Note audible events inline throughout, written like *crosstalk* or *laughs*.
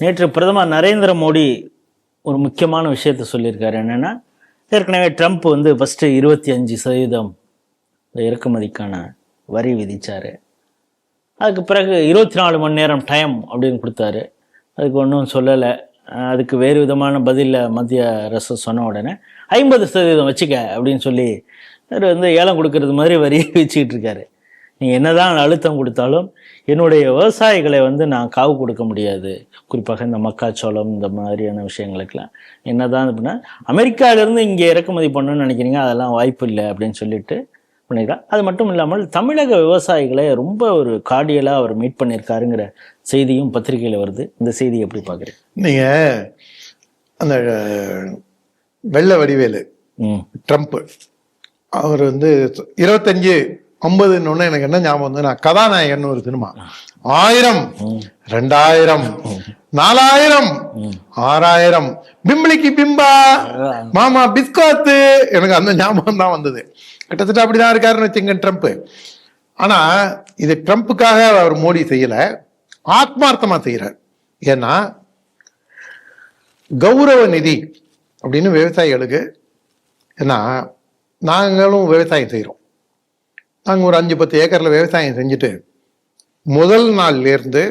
நேற்று பிரதமர் நரேந்திர மோடி ஒரு முக்கியமான விஷயத்த சொல்லியிருக்காரு. என்னென்னா ஏற்கனவே ட்ரம்ப் வந்து ஃபஸ்ட்டு இருபத்தி அஞ்சு சதவீதம் இந்த இறக்குமதிக்கான வரி விதித்தார் அதுக்கு பிறகு இருபத்தி நாலு மணி நேரம் டைம் அப்படின்னு கொடுத்தாரு. அதுக்கு ஒன்றும் சொல்லலை. அதுக்கு வேறு விதமான பதிலில் மத்திய அரசு சொன்ன உடனே ஐம்பது சதவீதம் வச்சுக்க அப்படின்னு சொல்லி அவர் வந்து ஏலம் கொடுக்கறது மாதிரி வரி *laughs* வச்சுக்கிட்டு இருக்காரு. நீங்கள் என்னதான் அழுத்தம் கொடுத்தாலும் என்னுடைய விவசாயிகளை வந்து நான் காவு கொடுக்க முடியாது. குறிப்பாக இந்த மக்காச்சோளம் இந்த மாதிரியான விஷயங்களுக்கெல்லாம். என்னதான் அப்படின்னா அமெரிக்காவிலேருந்து இங்கே இறக்குமதி பண்ணணும்னு நினைக்கிறீங்க அதெல்லாம் வாய்ப்பு இல்லை அப்படின்னு சொல்லிட்டு பண்ணியிருக்காங்க அது மட்டும் இல்லாமல் தமிழக விவசாயிகளை ரொம்ப ஒரு கார்டியலாக அவர் மீட் பண்ணியிருக்காருங்கிற செய்தியும் பத்திரிகையில் வருது. இந்த செய்தி எப்படி பார்க்குறீங்க? நீங்க அந்த வெள்ள வடிவேலு ம். ட்ரம்ப் அவர் வந்து இருபத்தஞ்சு ஐம்பதுன்னு எனக்கு என்ன ஞாபகம் வந்து நான் கதாநாயகன் ஒரு சினிமா. ஆயிரம் ரெண்டாயிரம் நாலாயிரம் ஆறாயிரம். பிம்பிளிக்கு பிம்பா மாமா பிஸ்கோத்து. எனக்கு அந்த ஞாபகம் தான் வந்தது. கிட்டத்தட்ட அப்படிதான் இருக்காருன்னு வச்சுங்க ட்ரம்ப். ஆனா இது ட்ரம்ப்புக்காக அவர் மோடி செய்யல ஆத்மார்த்தமா செய்யறார். ஏன்னா கௌரவ நிதி அப்படின்னு விவசாயிகளுக்கு ஏன்னா நாங்களும் விவசாயம் செய்கிறோம் நாங்கள் ஒரு அஞ்சு பத்து ஏக்கரில் விவசாயம் செஞ்சுட்டு முதல் நாள்ல இருந்து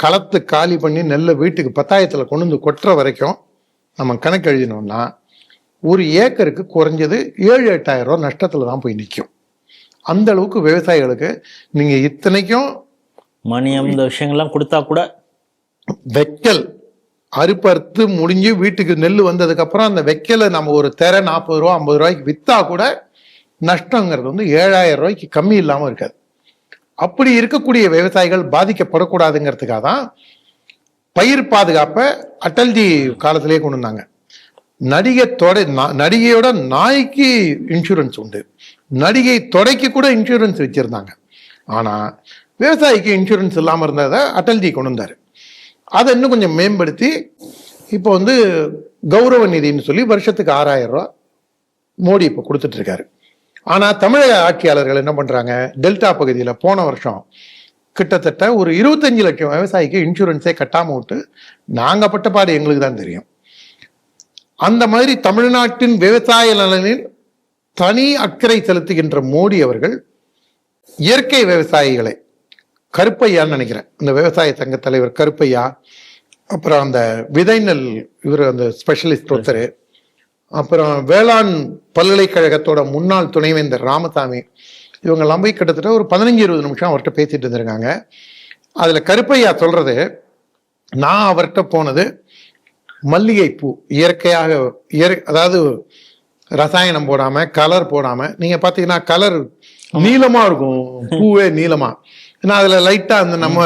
களத்து காலி பண்ணி நெல்லை வீட்டுக்கு பத்தாயிரத்தில் கொண்டு வந்து கொட்டுற வரைக்கும் நம்ம கணக்கு எழுதினோம்னா ஒரு ஏக்கருக்கு குறைஞ்சது ஏழு எட்டாயிரம் ரூபா நஷ்டத்தில் தான் போய் நிற்கும் அந்த அளவுக்கு விவசாயிகளுக்கு நீங்கள் இத்தனைக்கும் மணியம் இந்த விஷயங்கள்லாம் கொடுத்தா கூட வைக்கல் அறுப்பறுத்து முடிஞ்சு வீட்டுக்கு நெல் வந்ததுக்கு அப்புறம் அந்த வைக்கலை நம்ம ஒரு தெரை நாற்பது ரூபா ஐம்பது ரூபாய்க்கு வித்தா கூட நஷ்டங்கிறது வந்து ஏழாயிரம் ரூபாய்க்கு கம்மி இல்லாமல் இருக்காது. அப்படி இருக்கக்கூடிய விவசாயிகள் பாதிக்கப்படக்கூடாதுங்கிறதுக்காக தான் பயிர் பாதுகாப்பை அட்டல்ஜி காலத்திலேயே கொண்டு வந்தாங்க. நடிகை தொடை நடிகையோட நாய்க்கு இன்சூரன்ஸ் உண்டு. நடிகை தொடைக்கு கூட இன்சூரன்ஸ் வச்சுருந்தாங்க. ஆனால் விவசாயிக்கு இன்சூரன்ஸ் இல்லாமல் இருந்ததை அட்டல்ஜி கொண்டு வந்தார். அதை இன்னும் கொஞ்சம் மேம்படுத்தி இப்போ வந்து கௌரவ நிதின்னு சொல்லி வருஷத்துக்கு ஆறாயிரம் ரூபா மோடி இப்போ கொடுத்துட்ருக்காரு ஆனால் தமிழக ஆட்சியாளர்கள் என்ன பண்ணுறாங்க டெல்டா பகுதியில் போன வருஷம் கிட்டத்தட்ட ஒரு இருபத்தஞ்சு லட்சம் விவசாயிக்கு இன்சூரன்ஸே கட்டாமல் விட்டு நாங்கள் பட்ட பாடு எங்களுக்கு தான் தெரியும். அந்த மாதிரி தமிழ்நாட்டின் விவசாய நலனில் தனி அக்கறை செலுத்துகின்ற மோடி அவர்கள் இயற்கை விவசாயிகளை கருப்பையான்னு நினைக்கிறேன். இந்த விவசாய சங்க தலைவர் கருப்பையா அப்புறம் அந்த விதை நெல் இவர் அந்த ஸ்பெஷலிஸ்ட் ஒருத்தர். அப்புறம் வேளாண் பல்கலைக்கழகத்தோட முன்னாள் துணைவேந்தர் ராமசாமி இவங்கெல்லாம் போய் கிட்டத்தட்ட ஒரு பதினஞ்சு இருபது நிமிஷம் அவர்கிட்ட பேசிட்டு இருந்திருக்காங்க. அதுல கருப்பையா சொல்றது நான் அவர்கிட்ட போனது மல்லிகை பூ இயற்கையாக இயற் அதாவது ரசாயனம் போடாம கலர் போடாம நீங்க பாத்தீங்கன்னா கலர் நீளமா இருக்கும் பூவே நீளமா. ஏன்னா அதுல லைட்டா அந்த நம்ம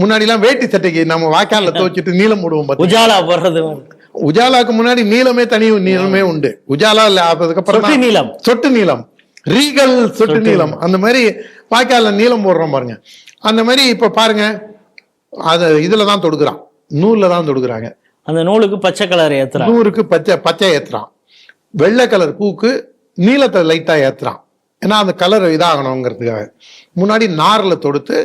முன்னாடி எல்லாம் வேட்டி சட்டைக்கு நம்ம வாய்க்கால்ல *laughs* துவைச்சிட்டு நீளம் போடுவோம்? உஜாலா போடுறது. உஜாலாக்கு முன்னாடி நீளமே தனி நீளமே உண்டு. உஜாலா இல்ல அதுக்கப்புறம் நீளம். சொட்டு நீளம். ரீகல் சொட்டு நீளம். அந்த மாதிரி வாய்க்கால்ல நீளம் போடுறோம் பாருங்க. அந்த மாதிரி இப்ப பாருங்க அத இதுல தான் தொடுக்குறான். நூல்ல தான் தொடுக்குறாங்க. அந்த நூலுக்கு பச்சை கலர் ஏத்துறா நூறுக்கு பச்சை பச்சை ஏத்துறான். வெள்ளை கலர் பூக்கு நீலத்தை லைட்டா ஏத்துறான். ஏன்னா அந்த கலர் இதாகணுங்கிறதுக்காக. முன்னாடி நார்ல தொடுத்து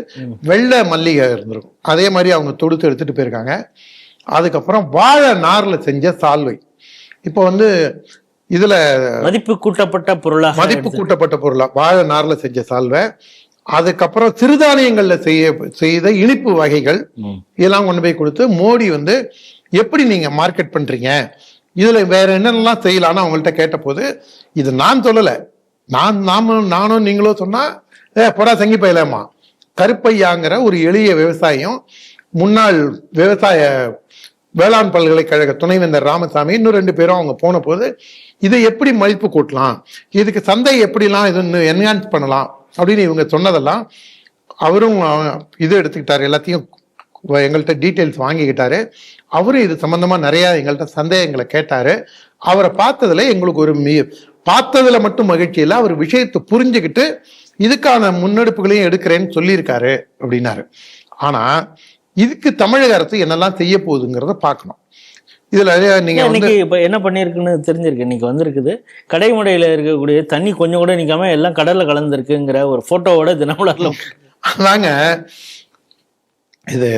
வெள்ளை மல்லிகை இருந்திருக்கும். அதே மாதிரி அவங்க தொடுத்து எடுத்துட்டு போயிருக்காங்க. அதுக்கப்புறம் வாழை நார்ல செஞ்ச சால்வை. இப்போ வந்து இதுல மதிப்பு கூட்டப்பட்ட பொருளாக மதிப்பு கூட்டப்பட்ட பொருளா வாழை நார்ல செஞ்ச சால்வை. அதுக்கப்புறம் சிறுதானியங்கள்ல செய்ய செய்த இனிப்பு வகைகள். இதெல்லாம் கொண்டு போய் கொடுத்து மோடி வந்து எப்படி நீங்க மார்க்கெட் பண்றீங்க? இதுல வேற என்னென்னலாம் செய்யலாம்னு அவங்கள்ட்ட கேட்டபோது இது நான் சொல்லல. நான் நாம நானும் நீங்களும் சொன்னா ஏ பொடா சங்கி பயிலமா கருப்பையாங்கிற ஒரு எளிய விவசாயம் முன்னாள் விவசாய வேளாண் பல்கலைக்கழக துணைவேந்தர் ராமசாமி இன்னும் ரெண்டு பேரும் அவங்க போன போது இதை எப்படி மதிப்பு கூட்டலாம்? இதுக்கு சந்தை எப்படிலாம் இது என்ஹான்ஸ் பண்ணலாம்? அப்படின்னு இவங்க சொன்னதெல்லாம் அவரும் இது எடுத்துக்கிட்டாரு எல்லாத்தையும் எங்கள்கிட்ட டீட்டெயில்ஸ் வாங்கிக்கிட்டாரு. அவரும் இது சம்பந்தமா நிறைய எங்கள்கிட்ட சந்தேகங்களை கேட்டாரு. அவரை பார்த்ததுல எங்களுக்கு ஒரு மீ பார்த்ததுல மட்டும் மகிழ்ச்சி இல்லை. அவர் விஷயத்தை புரிஞ்சுக்கிட்டு இதுக்கான முன்னெடுப்புகளையும் எடுக்கிறேன்னு சொல்லியிருக்காரு அப்படின்னாரு. ஆனா இதுக்கு தமிழக அரசு என்னெல்லாம் செய்ய போகுதுங்கிறத பார்க்கணும். இதுல நீங்க இன்னைக்கு இப்ப என்ன பண்ணிருக்குன்னு தெரிஞ்சிருக்கு. இன்னைக்கு வந்திருக்குது. கடைமுறையில இருக்கக்கூடிய தண்ணி கொஞ்சம் கூட நிக்காம எல்லாம் கடல்ல கலந்துருக்குங்கிற ஒரு போட்டோவோட தினமலர்ல *laughs* அதாங்க. இது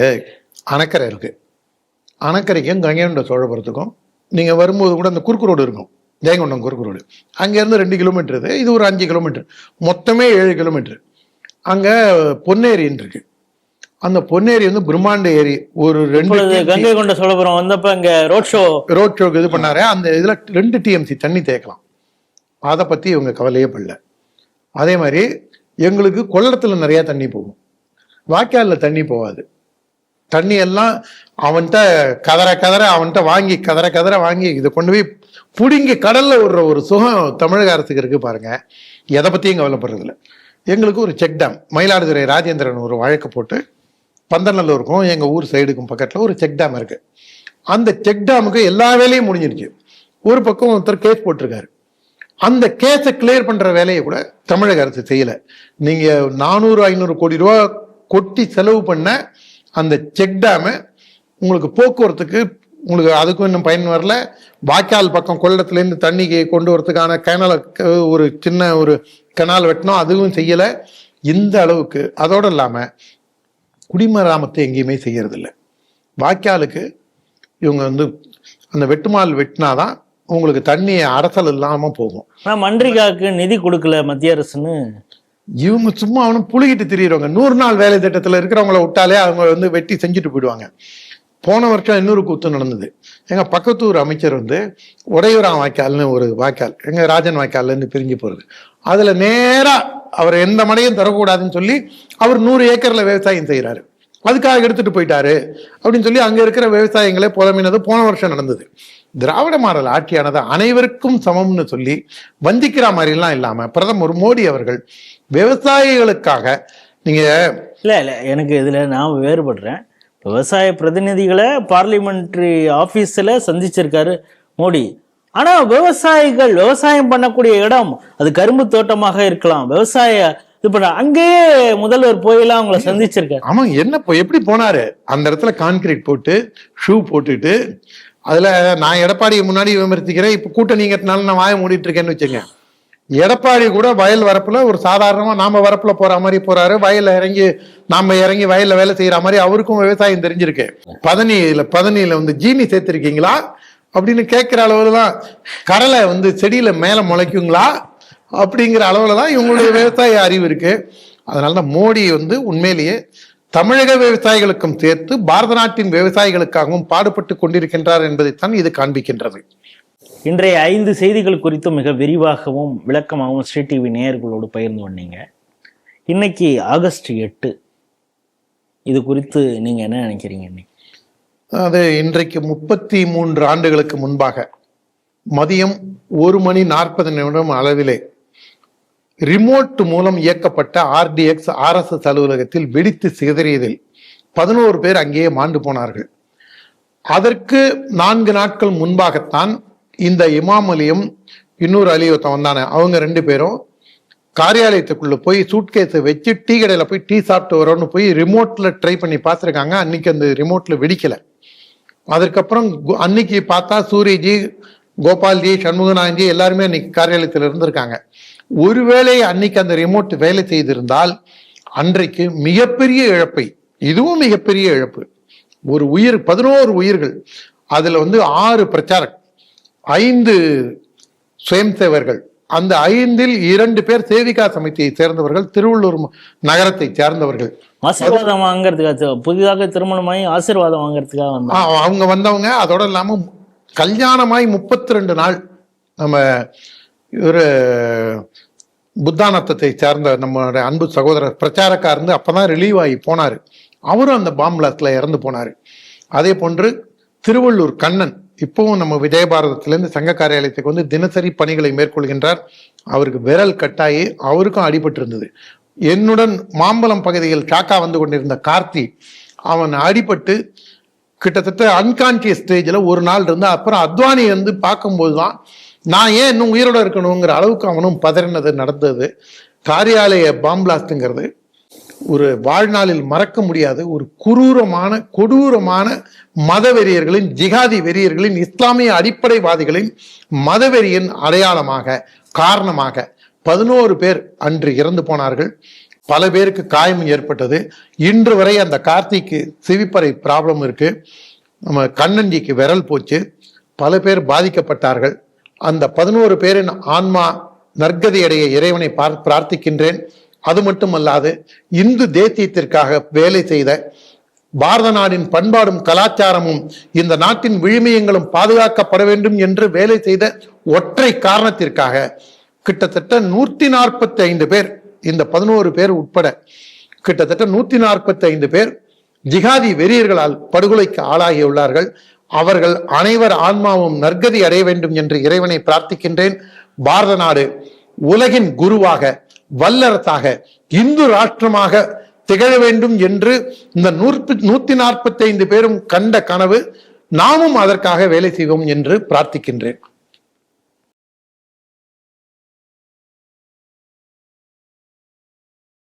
அணைக்கரை இருக்கு. அணக்கரைக்கும் கங்கைகொண்ட சோழபுரத்துக்கும் நீங்கள் வரும்போது கூட அந்த குறுக்கு ரோடு இருக்கும். ஜெயங்கொண்டம் குறுக்கு ரோடு. அங்கேருந்து ரெண்டு கிலோமீட்டர் இது. இது ஒரு அஞ்சு கிலோமீட்டர் மொத்தமே ஏழு கிலோமீட்டர் அங்கே பொன்னேரின்னு இருக்கு. அந்த பொன்னேரி வந்து பிரம்மாண்ட ஏரி. ஒரு ரெண்டு கங்கை கொண்ட சோழபுரம் வந்தப்ப இங்க ரோட் ஷோ ரோட் ஷோக்கு இது பண்ணாரு. அந்த இதில் ரெண்டு டிஎம்சி தண்ணி தேக்கலாம் அதை பற்றி இவங்க கவலையே படல. அதே மாதிரி எங்களுக்கு கொள்ளத்தில் நிறைய தண்ணி போகும். வாய்க்காலில் தண்ணி போகாது. தண்ணி எல்லாம் அவன்கிட்ட கதற கதற அவன்கிட்ட வாங்கி கதற கதற வாங்கி இதை கொண்டு போய் புடுங்கி கடல்ல விடுற ஒரு சுகம் தமிழக அரசுக்கு இருக்கு பாருங்க. எதை பற்றியும் கவலைப்படுறதில்ல. எங்களுக்கு ஒரு செக் டேம் மயிலாடுதுறை ராஜேந்திரன் ஒரு வழக்கு போட்டு பந்தநல்லூருக்கும் எங்கள் ஊர் சைடுக்கும் பக்கத்தில் ஒரு செக் டேம் இருக்குது அந்த செக் டேமுக்கு எல்லா வேலையும் முடிஞ்சிருச்சு. ஒரு பக்கம் ஒருத்தர் கேஸ் போட்டிருக்காரு. அந்த கேஸை கிளியர் பண்ணுற வேலையை கூட தமிழக அரசு செய்யலை. நீங்கள் நானூறு ஐநூறு கோடி ரூபா கொட்டி செலவு பண்ண அந்த செக் டேமை உங்களுக்கு போக்குவரத்துக்கு உங்களுக்கு அதுக்கும் இன்னும் பயன் வரல. வாய்க்கால் பக்கம் கொள்ளத்துலேருந்து தண்ணி கொண்டு வரதுக்கான கேனலை ஒரு சின்ன ஒரு கனால் வெட்டினோம் அதுவும் செய்யலை. இந்த அளவுக்கு அதோடு இல்லாமல் குடிமராமத்தை எங்கேயுமே செய்யறதில்ல. வாய்க்காலுக்கு இவங்க வந்து அந்த வெட்டுமால் வெட்டினாதான் உங்களுக்கு தண்ணி அரசல் இல்லாமல் போகும். ஆனா மன்றிகாக்கு நிதி கொடுக்கல மத்திய அரசுன்னு. இவங்க சும்மா அவனும் புழுகிட்டு திரியிறவங்க. நூறு நாள் வேலை திட்டத்தில் இருக்கிறவங்கள விட்டாலே அவங்க வந்து வெட்டி செஞ்சுட்டு போயிடுவாங்க. போன வருஷம் இன்னொரு கூத்து நடந்தது. எங்கள் பக்கத்து ஊர் அமைச்சர் வந்து உடையூரா வாய்க்கால்னு ஒரு வாய்க்கால் எங்கள் ராஜன் வாய்க்கால்லேருந்து பிரிஞ்சு போகிறது அதில் நேராக அவர் எந்த மடையும் தரக்கூடாதுன்னு சொல்லி அவர் நூறு ஏக்கரில் விவசாயம் செய்கிறாரு அதுக்காக எடுத்துகிட்டு போயிட்டாரு அப்படின்னு சொல்லி அங்கே இருக்கிற விவசாயங்களே புலமினது போன வருஷம் நடந்தது. திராவிட மாடல் ஆட்சியானது அனைவருக்கும் சமம்னு சொல்லி வந்திக்கிற மாதிரிலாம் இல்லாமல் பிரதமர் மோடி அவர்கள் விவசாயிகளுக்காக நீங்கள் இல்லை இல்லை எனக்கு இதில் நான் வேறுபடுறேன். விவசாய பிரதிநிதிகளை பார்லிமெண்ட்ரி ஆபீஸ்ல சந்திச்சிருக்காரு மோடி. ஆனா விவசாயிகள் விவசாயம் பண்ணக்கூடிய இடம் அது கரும்பு தோட்டமாக இருக்கலாம். விவசாய இது பண்ண அங்கேயே முதல்வர் போயெல்லாம் அவங்கள சந்திச்சிருக்காரு. ஆமா என்ன எப்படி போனாரு? அந்த இடத்துல கான்கிரீட் போட்டு ஷூ போட்டுட்டு அதுல நான் எடப்பாடியை முன்னாடி விமர்சிக்கிறேன் இப்ப கூட்டணிங்கிறதுனால நான் வாய மூடிட்டு இருக்கேன்னு வச்சுங்க எடப்பாடி கூட வயல் வரப்புல ஒரு சாதாரணமா நாம வரப்புல போற மாதிரி போறாரு. வயலில் இறங்கி நாம இறங்கி வயல்ல வேலை செய்யற மாதிரி அவருக்கும் விவசாயம் தெரிஞ்சிருக்கு. பதனியில பதனியில வந்து ஜீனி சேர்த்திருக்கீங்களா? அப்படின்னு கேட்கிற அளவுல தான் கடலை வந்து செடியில மேல முளைக்குங்களா? அப்படிங்கிற அளவுல தான் இவங்களுடைய விவசாய அறிவு இருக்கு. அதனால தான் மோடி வந்து உண்மையிலேயே தமிழக விவசாயிகளுக்கும் சேர்த்து பாரத நாட்டின் விவசாயிகளுக்காகவும் பாடுபட்டு கொண்டிருக்கின்றார் என்பதைத்தான் இது காண்பிக்கின்றது. இன்றைய ஐந்து செய்திகள் குறித்து மிக விரிவாகவும் விளக்கமாகவும் ஸ்ரீ டிவி நேயர்களோடு பகிர்ந்து வந்தீங்க இன்னைக்கு ஆகஸ்ட் எட்டு. இது குறித்து நீங்க என்ன நினைக்கிறீங்க இன்னைக்கு? அது இன்றைக்கு முப்பத்தி மூன்று ஆண்டுகளுக்கு முன்பாக மதியம் ஒரு மணி நாற்பது நிமிடம் அளவிலே ரிமோட் மூலம் இயக்கப்பட்ட ஆர்டிஎக்ஸ் ஆர்எஸ்எஸ் அலுவலகத்தில் வெடித்து சிதறியதில் பதினோரு பேர் அங்கேயே மாண்டு போனார்கள். அதற்கு நான்கு நாட்கள் முன்பாகத்தான் இந்த இமாம் அலியும் இன்னொரு அலி ஒருத்தன் வந்தானே அவங்க ரெண்டு பேரும் காரியாலயத்துக்குள்ள போய் சூட்கேஸை வச்சு டீ கடையில் போய் டீ சாப்பிட்டு வரோன்னு போய் ரிமோட்ல ட்ரை பண்ணி பார்த்துருக்காங்க. அன்னைக்கு அந்த ரிமோட்ல வெடிக்கல. அதற்கப்புறம் கு- அன்னைக்கு பார்த்தா சூரியஜி கோபால்ஜி சண்முகநாதன்ஜி எல்லாருமே அன்னைக்கு காரியாலயத்தில் இருந்திருக்காங்க. ஒருவேளை அன்னைக்கு அந்த ரிமோட் வேலை செய்திருந்தால் அன்றைக்கு மிகப்பெரிய இழப்பை இதுவும் மிகப்பெரிய இழப்பு. ஒரு உயிர் பதினோரு உயிர்கள் அதுல வந்து ஆறு பிரச்சாரக் ஐந்து சுயம் சேவர்கள் அந்த ஐந்தில் இரண்டு பேர் சேவிகா சமிதியை சேர்ந்தவர்கள் திருவள்ளூர் நகரத்தை சேர்ந்தவர்கள். ஆசீர்வாதம் வாங்குறதுக்காக புதிதாக திருமணமாகி ஆசீர்வாதம் வாங்குறதுக்காக வந்தாங்க. அவங்க வந்தவங்க அதோட இல்லாம கல்யாணமாய் முப்பத்தி ரெண்டு நாள் நம்ம ஒரு புத்தானத்தத்தை சேர்ந்த நம்மளுடைய அன்பு சகோதரர் பிரச்சாரக்கா இருந்து அப்பதான் ரிலீவ் ஆகி போனாரு. அவரும் அந்த பாம் பிளாஸ்ட்ல இறந்து போனாரு. அதே போன்று திருவள்ளூர் கண்ணன் இப்பவும் நம்ம விஜயபாரதத்திலேருந்து சங்க காரியாலயத்துக்கு வந்து தினசரி பணிகளை மேற்கொள்கின்றார். அவருக்கு விரல் கட்டாயி அவருக்கும் அடிபட்டு இருந்தது என்னுடன் மாம்பலம் பகுதியில் சாக்கா வந்து கொண்டிருந்த கார்த்தி அவன் அடிபட்டு கிட்டத்தட்ட அன்கான்சியஸ் ஸ்டேஜில் ஒரு நாள் இருந்து அப்புறம் அத்வானி வந்து பார்க்கும்போது தான் நான் ஏன் இன்னும் உயிரோட இருக்கணுங்கிற அளவுக்கு அவனும் பதறினது நடந்தது. காரியாலய பாம்பிளாஸ்ட்டுங்கிறது ஒரு வாழ்நாளில் மறக்க முடியாத ஒரு குரூரமான கொடூரமான மதவெறியர்களின் ஜிகாதி வெறியர்களின் இஸ்லாமிய அடிப்படைவாதிகளின் மதவெறியின் அடையாளமாக காரணமாக பதினோரு பேர் அன்று இறந்து போனார்கள். பல பேருக்கு காயம் ஏற்பட்டது. இன்று வரை அந்த கார்த்திக்கு சிவிப்பறை ப்ராப்ளம் இருக்கு. நம்ம கண்ணஞ்சிக்கு விரல் போச்சு. பல பேர் பாதிக்கப்பட்டார்கள். அந்த பதினோரு பேரின் ஆன்மா நற்கதியடைய இறைவனை பார் பிரார்த்திக்கின்றேன். அது மட்டுமல்லாது இந்து தேசியத்திற்காக வேலை செய்த பாரத நாடின் பண்பாடும் கலாச்சாரமும் இந்த நாட்டின் விழுமியங்களும் பாதுகாக்கப்பட வேண்டும் என்று வேலை செய்த ஒற்றை காரணத்திற்காக கிட்டத்தட்ட நூத்தி நாற்பத்தி ஐந்து பேர் இந்த பதினோரு பேர் உட்பட கிட்டத்தட்ட நூத்தி நாற்பத்தி ஐந்து பேர் ஜிகாதி வெறியர்களால் படுகொலைக்கு ஆளாகியுள்ளார்கள். அவர்கள் அனைவர் ஆன்மாவும் நற்கதி அடைய வேண்டும் என்று இறைவனை பிரார்த்திக்கின்றேன். பாரத நாடு உலகின் குருவாக வல்லரசாக இந்து ராஷ்டிரமாக திகழ வேண்டும் என்று இந்த நூற்பி நூத்தி நாற்பத்தி ஐந்து பேரும் கண்ட கனவு நாமும் அதற்காக வேலை செய்வோம் என்று பிரார்த்திக்கின்றேன்.